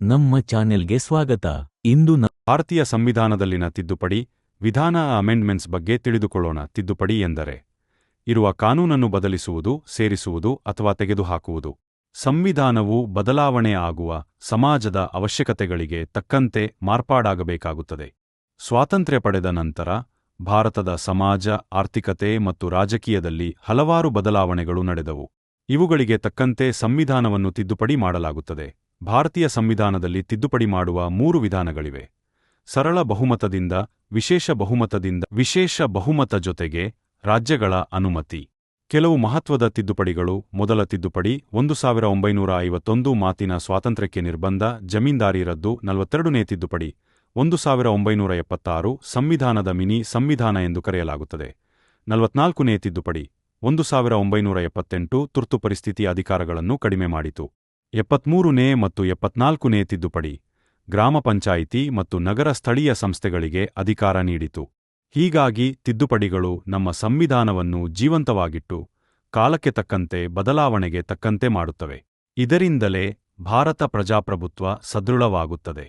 ನಮ್ಮ ಚಾನೆಲ್ಗೆ ಸ್ವಾಗತ. ಇಂದು ಭಾರತೀಯ ಸಂವಿಧಾನದಲ್ಲಿನ ತಿದ್ದುಪಡಿ, ವಿಧಾನ ಅಮೆಂಡ್ಮೆಂಟ್ಸ್ ಬಗ್ಗೆ ತಿಳಿದುಕೊಳ್ಳೋಣ. ತಿದ್ದುಪಡಿ ಎಂದರೆ, ಇರುವ ಕಾನೂನನ್ನು ಬದಲಿಸುವುದು, ಸೇರಿಸುವುದು ಅಥವಾ ತೆಗೆದುಹಾಕುವುದು. ಸಂವಿಧಾನವು ಬದಲಾವಣೆ ಆಗುವ, ಸಮಾಜದ ಅವಶ್ಯಕತೆಗಳಿಗೆ ತಕ್ಕಂತೆ ಮಾರ್ಪಾಡಾಗಬೇಕಾಗುತ್ತದೆ. ಸ್ವಾತಂತ್ರ್ಯ ಪಡೆದ ನಂತರ, ಭಾರತದ ಸಮಾಜ, ಆರ್ಥಿಕತೆ ಮತ್ತು ರಾಜಕೀಯದಲ್ಲಿ ಹಲವಾರು ಬದಲಾವಣೆಗಳು ನಡೆದವು. ಇವುಗಳಿಗೆ ತಕ್ಕಂತೆ ಸಂವಿಧಾನವನ್ನು ತಿದ್ದುಪಡಿ ಮಾಡಲಾಗುತ್ತದೆ. ಭಾರತೀಯ ಸಂವಿಧಾನದಲ್ಲಿ ತಿದ್ದುಪಡಿ ಮಾಡುವ ಮೂರು ವಿಧಾನಗಳಿವೆ. ಸರಳ ಬಹುಮತದಿಂದ, ವಿಶೇಷ ಬಹುಮತದಿಂದ, ವಿಶೇಷ ಬಹುಮತ ಜೊತೆಗೆ ರಾಜ್ಯಗಳ ಅನುಮತಿ. ಕೆಲವು ಮಹತ್ವದ ತಿದ್ದುಪಡಿಗಳು, ಮೊದಲ ತಿದ್ದುಪಡಿ, ಒಂದು ಸಾವಿರ ಒಂಬೈನೂರ ಐವತ್ತೊಂದು ಮಾತಿನ ಸ್ವಾತಂತ್ರ್ಯಕ್ಕೆ ನಿರ್ಬಂಧ, ಜಮೀನ್ದಾರಿ ರದ್ದು, ನಲವತ್ತೆರಡನೇ ತಿದ್ದುಪಡಿ, ಒಂದು ಸಾವಿರ ಒಂಬೈನೂರ ಎಪ್ಪತ್ತಾರು, ಸಂವಿಧಾನದ ಮಿನಿ ಸಂವಿಧಾನ ಎಂದು ಕರೆಯಲಾಗುತ್ತದೆ. ನಲವತ್ನಾಲ್ಕನೇ ತಿದ್ದುಪಡಿ, ಒಂದು ಸಾವಿರ ಒಂಬೈನೂರ ಎಪ್ಪತ್ತೆಂಟು ತುರ್ತು ಪರಿಸ್ಥಿತಿ ಅಧಿಕಾರಗಳನ್ನು ಕಡಿಮೆ ಮಾಡಿತು. ಎಪ್ಪತ್ಮೂರನೇ ಮತ್ತು ಎಪ್ಪತ್ನಾಲ್ಕನೇ ತಿದ್ದುಪಡಿ, ಗ್ರಾಮ ಪಂಚಾಯಿತಿ ಮತ್ತು ನಗರ ಸ್ಥಳೀಯ ಸಂಸ್ಥೆಗಳಿಗೆ ಅಧಿಕಾರ ನೀಡಿತು. ಹೀಗಾಗಿ ತಿದ್ದುಪಡಿಗಳು ನಮ್ಮ ಸಂವಿಧಾನವನ್ನು ಜೀವಂತವಾಗಿಟ್ಟು, ಕಾಲಕ್ಕೆ ತಕ್ಕಂತೆ ಬದಲಾವಣೆಗೆ ತಕ್ಕಂತೆ ಮಾಡುತ್ತವೆ. ಇದರಿಂದಲೇ ಭಾರತ ಪ್ರಜಾಪ್ರಭುತ್ವ ಸದೃಢವಾಗುತ್ತದೆ.